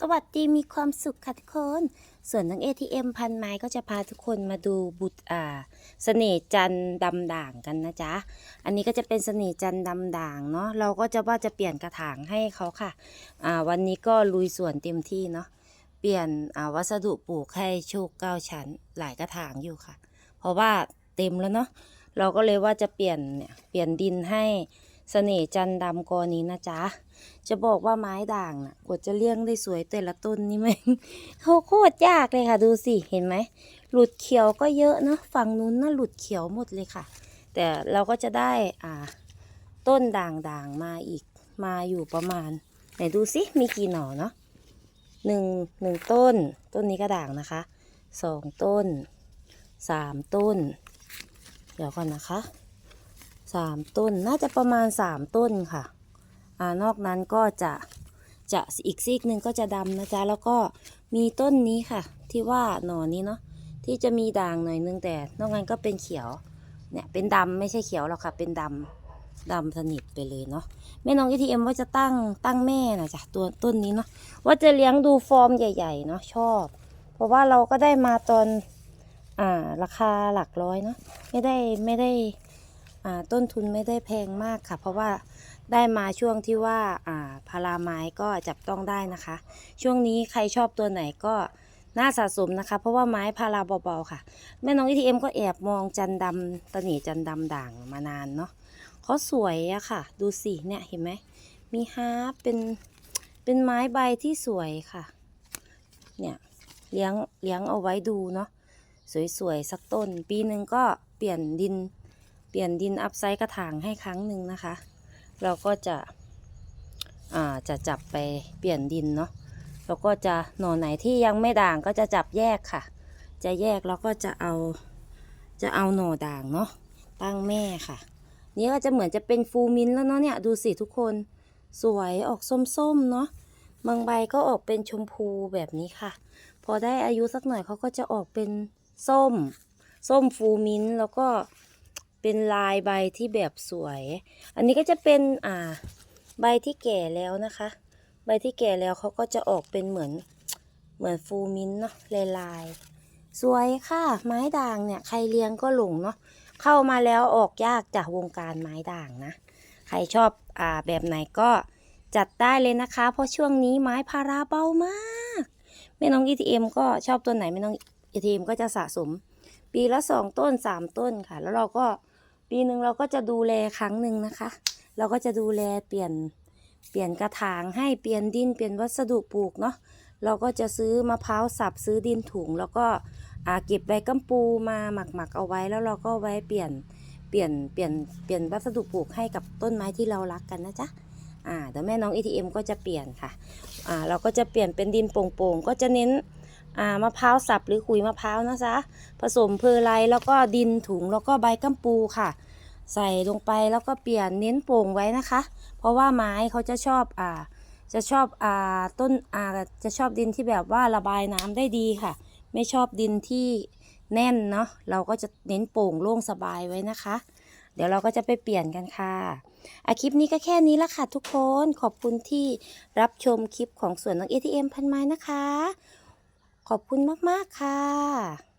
สวัสดีมีความสุขค่ะทุกคน ส่วนน้อง ATM พันไม้ก็จะพาทุกคนมาดูบุตรอ่าเสน่ห์จันดำด่างกันนะจ๊ะ อันนี้ก็จะเป็นเสน่ห์จันดำด่างเนาะเราก็จะว่าจะเปลี่ยนกระถางให้เขาค่ะอ่าวันนี้ก็ลุยสวนเต็มที่เนาะเปลี่ยนอ่าวัสดุปลูกให้โชคเก้าชั้นหลายกระถางอยู่ค่ะ เพราะว่าเต็มแล้วเนาะเราก็เลยว่าจะเปลี่ยนเนี่ยเปลี่ยนดินให้ เสน่ห์จันดำกอนี้นะจ๊ะ จะบอกว่าไม้ด่างน่ะกว่าจะเลี้ยงได้สวยแต่ละต้นนี่แม่งเขาโคตรยากเลยค่ะ ดูสิเห็นไหมหลุดเขียวก็เยอะนะฝั่งนู้นน่ะหลุดเขียวหมดเลยค่ะ แต่เราก็จะได้อ่า ต้นด่างๆมาอีกมาอยู่ประมาณไหนดูสิมีกี่หน่อเนาะหนึ่งหนึ่งต้น ต้นนี้ก็ด่างนะคะสองต้นสามต้น เดี๋ยวก่อนนะคะ สามต้นน่าจะประมาณสามต้นค่ะอ่านอกนั้นก็จะจะอีกซีกหนึ่งก็จะดำนะจ๊ะแล้วก็มีต้นนี้ค่ะ ที่ว่าหน่อนี้เนาะที่จะมีด่างหน่อยนึงแต่นอกนั้นก็เป็นเขียวเนี่ยเป็นดำไม่ใช่เขียวหรอกค่ะ เป็นดำดำสนิทไปเลยเนาะแม่น้องทีเอ็มว่าจะตั้งตั้งแม่นะจ๊ะตัวต้นนี้เนาะว่าจะเลี้ยงดูฟอร์มใหญ่ๆเนาะชอบ เพราะว่าเราก็ได้มาตอนอ่าราคาหลักร้อยเนาะไม่ได้ไม่ได้ ต้นทุนไม่ได้แพงมากค่ะ เพราะว่าได้มาช่วงที่ว่าพาราไม้ก็จับต้องได้นะคะ ช่วงนี้ใครชอบตัวไหนก็น่าสะสมนะคะ เพราะว่าไม้พาราเบาๆค่ะ แม่น้องอีทีเอ็มก็แอบมองจันดำตะหนีจันดำด่างมานานเนาะเขาสวยอะค่ะ ดูสิเนี่ยเห็นไหมมีฮาร์ปเป็นเป็นไม้ใบที่สวยค่ะ เนี่ยเลี้ยงเลี้ยงเอาไว้ดูเนาะสวยๆสักต้น ปีหนึ่งก็เปลี่ยนดิน ปลี่ยนดินอัพไซต์กระถางให้ครั้งหนึ่งนะคะ เราก็จะจะจับไปเปลี่ยนดินเนาะแล้วก็จะหน่อไหนที่ยังไม่ด่างก็จะจับแยกค่ะ จะแยกแล้วก็จะเอาจะเอาหน่อด่างเนาะตั้งแม่ค่ะ นี่ก็จะเหมือนจะเป็นฟูมินแล้วเนาะเนี่ยดูสิทุกคนสวยออกส้มๆเนาะบางใบก็ออกเป็นชมพูแบบนี้ค่ะ พอได้อายุสักหน่อยเขาก็จะออกเป็นส้ม ส้มฟูมินแล้วก็ เป็นลายใบที่แบบสวย อันนี้ก็จะเป็นอ่าใบที่แก่แล้วนะคะ ใบที่แก่แล้วเขาก็จะออกเป็นเหมือนเหมือนฟูมินเนาะลายลาย สวยค่ะ ไม้ด่างเนี่ย ใครเลี้ยงก็หลงเนาะเข้ามาแล้วออกยากจากวงการไม้ด่างนะ ใครชอบอ่าแบบไหนก็จัดได้เลยนะคะ เพราะช่วงนี้ไม้พาราเบามากแม่น้อง ETM ก็ชอบตัวไหนแม่น้อง ETM ก็จะสะสม ปีละสองต้นสามต้นค่ะ แล้วเราก็ ปีหนึ่งเราก็จะดูแลครั้งหนึ่งนะคะ เราก็จะดูแลเปลี่ยนเปลี่ยนกระถางให้เปลี่ยนดินเปลี่ยนวัสดุปลูกเนาะเราก็จะซื้อมะพร้าวสับซื้อดินถุง แล้วก็อ่าเก็บใบกัมปูมาหมักหมักเอาไว้แล้วเราก็ไว้เปลี่ยนเปลี่ยนเปลี่ยนเปลี่ยนวัสดุปลูกให้กับต้นไม้ที่เรารักกันนะจ๊ะอ่าเดี๋ยวแม่น้อง ATM ก็จะเปลี่ยนค่ะอ่าเราก็จะเปลี่ยนเป็นดินโป่งๆก็จะเน้น อ่ามะพร้าวสับหรือขุยมะพร้าวนะจ๊ะผสมเพอร์ไลแล้วก็ดินถุงแล้วก็ใบกัมปูค่ะ ใส่ลงไปแล้วก็เปลี่ยนเน้นโป่งไว้นะคะ เพราะว่าไม้เขาจะชอบอ่าจะชอบอ่าต้นอ่าจะชอบดินที่แบบว่าระบายน้ำได้ดีค่ะ ไม่ชอบดินที่แน่นเนาะเราก็จะเน้นโป่งโล่งสบายไว้นะคะ เดี๋ยวเราก็จะไปเปลี่ยนกันค่ะอาคลิปนี้ก็แค่นี้ละค่ะทุกคนขอบคุณที่รับชมคลิปของสวนน้อง ATM พันไม้นะคะ ขอบคุณมาก ๆ ค่ะ